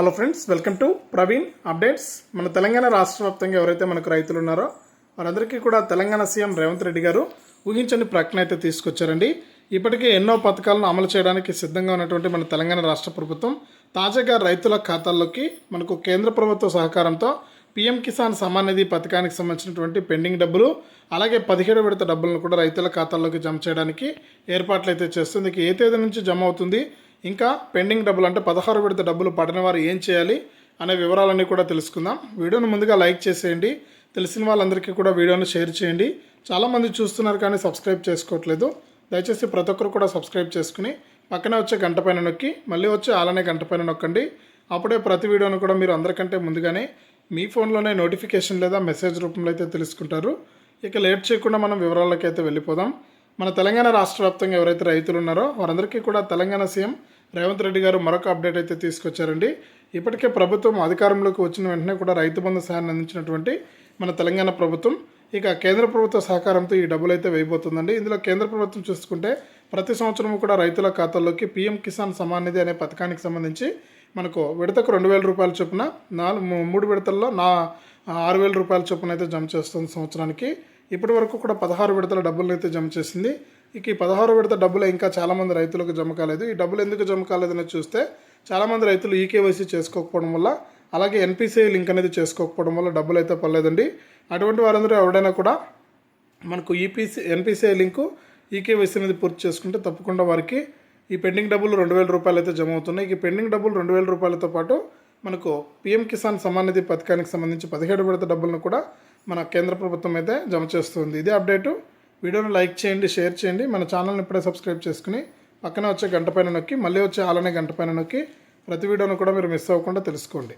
Hello friends welcome to Praveen updates మన తెలంగాణ రాష్ట్ర వ్యాప్తంగా ఎవరైతే మనకు రైతులు ఉన్నారో వారందరికీ కూడా తెలంగాణ సీఎం రేవంత్ రెడ్డి గారు ఊహించని ప్రకటన అయితే తీసుకొచ్చారండి. ఇప్పటికే ఎన్నో పథకాలను అమలు చేయడానికి సిద్ధంగా ఉన్నటువంటి మన తెలంగాణ రాష్ట్ర ప్రభుత్వం తాజాగా రైతుల ఖాతాల్లోకి మనకు కేంద్ర ప్రభుత్వ సహకారంతో పీఎం కిసాన్ సమాన్ నిధి పథకానికి సంబంధించినటువంటి పెండింగ్ డబ్బులు అలాగే పదిహేడు విడత డబ్బులను కూడా రైతుల ఖాతాల్లోకి జమ చేయడానికి ఏర్పాట్లు అయితే చేస్తుంది. ఏ తేదీ నుంచి జమ అవుతుంది ఇంకా పెండింగ్ డబ్బులు అంటే పదహారు విడత డబ్బులు పడిన వారు ఏం చేయాలి అనే వివరాలన్నీ కూడా తెలుసుకుందాం. వీడియోను ముందుగా లైక్ చేసేయండి. తెలిసిన వాళ్ళందరికీ కూడా వీడియోను షేర్ చేయండి. చాలామంది చూస్తున్నారు కానీ సబ్స్క్రైబ్ చేసుకోవట్లేదు. దయచేసి ప్రతి ఒక్కరు కూడా సబ్స్క్రైబ్ చేసుకుని పక్కనే వచ్చే గంట పైన నొక్కి మళ్ళీ వచ్చే అలానే గంట పైన నొక్కండి. అప్పుడే ప్రతి వీడియోను కూడా మీరు అందరికంటే ముందుగానే మీ ఫోన్లోనే నోటిఫికేషన్ లేదా మెసేజ్ రూపంలో అయితే తెలుసుకుంటారు. ఇక లేట్ చేయకుండా మనం వివరాలకైతే అయితే వెళ్ళిపోదాం. మన తెలంగాణ రాష్ట్ర వ్యాప్తంగా ఎవరైతే రైతులు ఉన్నారో వారందరికీ కూడా తెలంగాణ సీఎం రేవంత్ రెడ్డి గారు మరొక అప్డేట్ అయితే తీసుకొచ్చారండి. ఇప్పటికే ప్రభుత్వం అధికారంలోకి వచ్చిన వెంటనే కూడా రైతు బంధు సహాయాన్ని అందించినటువంటి మన తెలంగాణ ప్రభుత్వం. ఇక కేంద్ర ప్రభుత్వ సహకారంతో ఈ డబ్బులు అయితే వేయబోతుందండి. ఇందులో కేంద్ర ప్రభుత్వం చూసుకుంటే ప్రతి సంవత్సరం కూడా రైతుల ఖాతాల్లోకి పీఎం కిసాన్ సమాన్ నిధి అనే పథకానికి సంబంధించి మనకు విడతకు రెండు వేల రూపాయల చొప్పున నాలుగు మూడు విడతల్లో నా ఆరు వేల రూపాయల చొప్పున అయితే జమ చేస్తుంది సంవత్సరానికి. ఇప్పటి వరకు కూడా పదహారు విడతల డబ్బులను అయితే జమ చేసింది. ఇక ఈ పదహారు విడత డబ్బులు ఇంకా చాలామంది రైతులకు జమ కాలేదు. ఈ డబ్బులు ఎందుకు జమ కాలేదని చూస్తే చాలామంది రైతులు ఈకేవైసీ చేసుకోకపోవడం వల్ల అలాగే ఎన్పిసిఐ లింక్ అనేది చేసుకోకపోవడం వల్ల డబ్బులు అయితే పర్లేదండి అటువంటి వారందరూ ఎవరైనా కూడా మనకు ఈపీసీ ఎన్పిసిఐ లింకు ఈకేవైసీ అనేది పూర్తి చేసుకుంటే తప్పకుండా వారికి ఈ పెండింగ్ డబ్బులు రెండు వేల రూపాయలు అయితే జమ అవుతున్నాయి. ఈ పెండింగ్ డబ్బులు రెండు వేల రూపాయలతో పాటు మనకు పీఎం కిసాన్ సమాన్ నిధి పథకానికి సంబంధించి పదిహేడు విడత డబ్బులను కూడా మన కేంద్ర ప్రభుత్వం అయితే జమ చేస్తుంది. ఇదే అప్డేటు వీడియోను లైక్ చేయండి షేర్ చేయండి. మన ఛానల్ని ఇప్పుడే సబ్స్క్రైబ్ చేసుకుని పక్కనే వచ్చే గంట పైన నొక్కి మళ్ళీ వచ్చే ఆలనే గంట పైన నొక్కి ప్రతి వీడియోను కూడా మీరు మిస్ అవ్వకుండా తెలుసుకోండి.